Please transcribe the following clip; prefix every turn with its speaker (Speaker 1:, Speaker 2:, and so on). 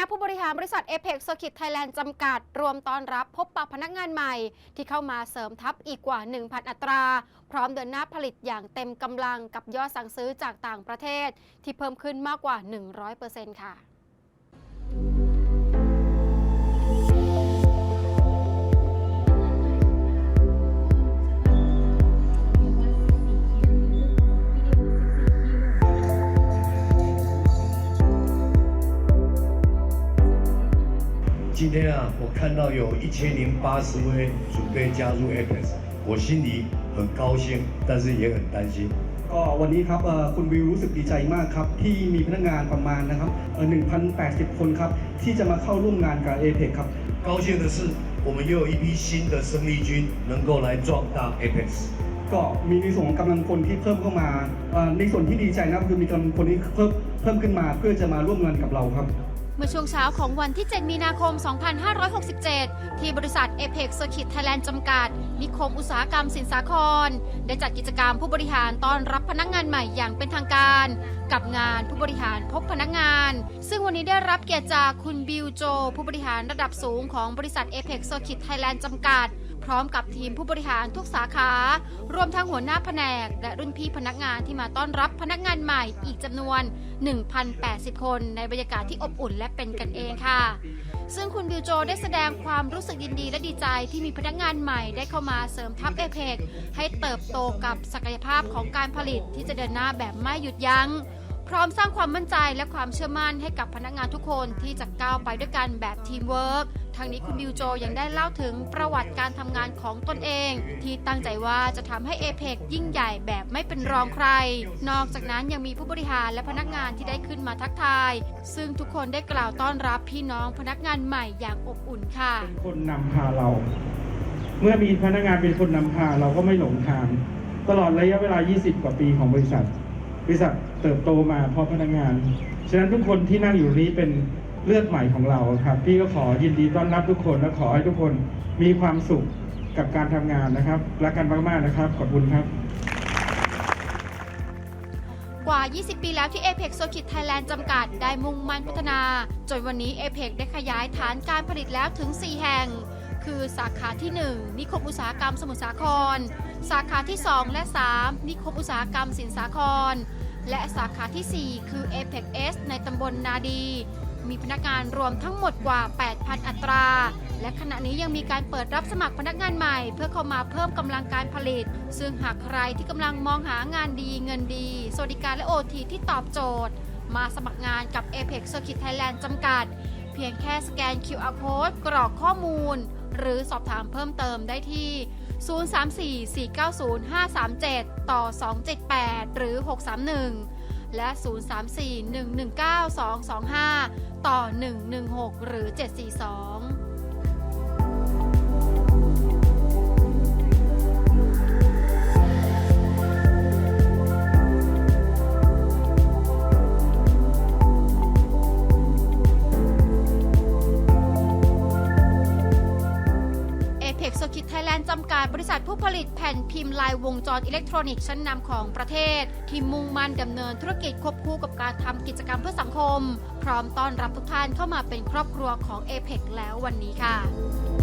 Speaker 1: ณะผู้บริหารบริษัทเอ e x Circuit Thailand จำกัด รวมต้อนรับพบปะพนักงานใหม่ ที่เข้ามาเสริมทัพอีกกว่า 1,000 อัตรา พร้อมเดินหน้าผลิตอย่างเต็มกำลังกับยอดสั่งซื้อจากต่างประเทศ ที่เพิ่มขึ้นมากกว่า 100%ค่ะ
Speaker 2: 今天啊，我看到有一千零八十位准备加入 Apex，我心里很高兴，但是也很担心。
Speaker 3: ก็วันนี้ครับเอ่อคุณวิวรู้สึกดีใจมากครับ ที่มีพนักงานประมาณนะครับเอ่อ1,080 คนครับ ที่จะมาเข้าร่วมงานกับ APEC ครับ
Speaker 2: 高兴的是，我们又有一批新的生力军能够来壮大 Apex。
Speaker 3: ก็มีในส่วนของกำลังคนที่เพิ่มเข้ามาเอ่อในส่วนที่ดีใจนะครับคือมีกำลังคนที่เพิ่มเพิ่มขึ้นมา เพื่อจะมาร่วมงานกับเราครับ
Speaker 1: เ มื่อช่วงเช้าของวันที่ 7 มีนาคม 2567 ที่บริษัท Apex Circuit Thailand จำกัด นิคมอุตสาหกรรมสินสาคร ได้จัดกิจกรรมผู้บริหารต้อนรับพนักงานใหม่อย่างเป็นทางการ กับงานผู้บริหารพบพนักงาน ซึ่งวันนี้ได้รับเกียรติจากคุณบิวโจ ผู้บริหารระดับสูงของบริษัท Apex Circuit Thailand จำกัด พร้อมกับทีมผู้บริหารทุกสาขารวมทั้งหัวหน้าแผนก และรุ่นพี่พนักงานที่มาต้อนรับพนักงานใหม่อีกจำนวน 1,080 คนในบรรยากาศที่อบอุ่นและเป็นกันเองค่ะ ซึ่งคุณบิวโจได้แสดงความรู้สึกยินดีและดีใจที่มีพนักงานใหม่ได้เข้ามาเสริมทัพเอเพกให้เติบโตกับศักยภาพของการผลิตที่จะเดินหน้าแบบไม่หยุดยัง้ง พร้อมสร้างความมั่นใจและความเชื่อมั่นให้กับพนักงานทุกคนที่จะก้าวไปด้วยกันแบบทีมเวิร์กทางนี้คุณบิวโจยังได้เล่าถึงประวัติการทำงานของตนเอง ที่ตั้งใจว่าจะทำให้เอเพกยิ่งใหญ่แบบไม่เป็นรองใคร นอกจากนั้นยังมีผู้บริหารและพนักงานที่ได้ขึ้นมาทักทาย ซึ่งทุกคนได้กล่าวต้อนรับพี่น้องพนักงานใหม่อย่างอบอุ่นค่ะ
Speaker 4: เป็นคนนำพาเรา เมื่อมีพนักงานเป็นคนนำพาเราก็ไม่หลงทาง ตลอดระยะเวลา 20 กว่าปีของบริษัท บริษัทเติบโตมาเพราะพนักงาน ฉะนั้นทุกคนที่นั่งอยู่นี้เป็นเลือดใหม่ของเราครับ พี่ก็ขอยินดีต้อนรับทุกคนและขอให้ทุกคนมีความสุขกับการทำงานนะครับรักกันมากๆนะครับขอบคุณครับ
Speaker 1: กว่า 20 ปีแล้วที่ Apex Circuit Thailand จำกัด ได้มุ่งมั่นพัฒนา จนวันนี้ Apex ได้ขยายฐานการผลิตแล้วถึง 4 แห่ง คือสาขาที่ 1 นิคมอุตสาหกรรมสมุทรสาคร สาขาที่ 2 และ 3 นิคมอุตสาหกรรมสินสาคร และสาขาทีสี่ 4 คือ Apex S ในตำบลนาดี มีพนักงานรวมทั้งหมดกว่า 8,000 อัตรา และขณะนี้ยังมีการเปิดรับสมัครพนักงานใหม่ เพื่อเข้ามาเพิ่มกำลังการผลิต ซึ่งหากใครที่กำลังมองหางานดีเงินดี สวัสดิการและโอทีที่ตอบโจทย์ มาสมัครงานกับ Apex Circuit Thailand จำกัดเพียงแค่สแกน QR Code กรอกข้อมูล หรือสอบถามเพิ่มเติมได้ที่ 034-490-537 ต่อ 278 หรือ 631 และ 034-119-225 ต่อ 116 หรือ 742 Circuit Thailand จำกัดบริษัทผู้ผลิตแผ่นพิมพ์ลายวงจรอิเล็กทรอนิกส์ชั้นนำของประเทศ ที่มุ่งมั่นดำเนินธุรกิจควบคู่กับการทำกิจกรรมเพื่อสังคม พร้อมต้อนรับทุกท่านเข้ามาเป็นครอบครัวของ a p e พแล้ววันนี้ค่ะ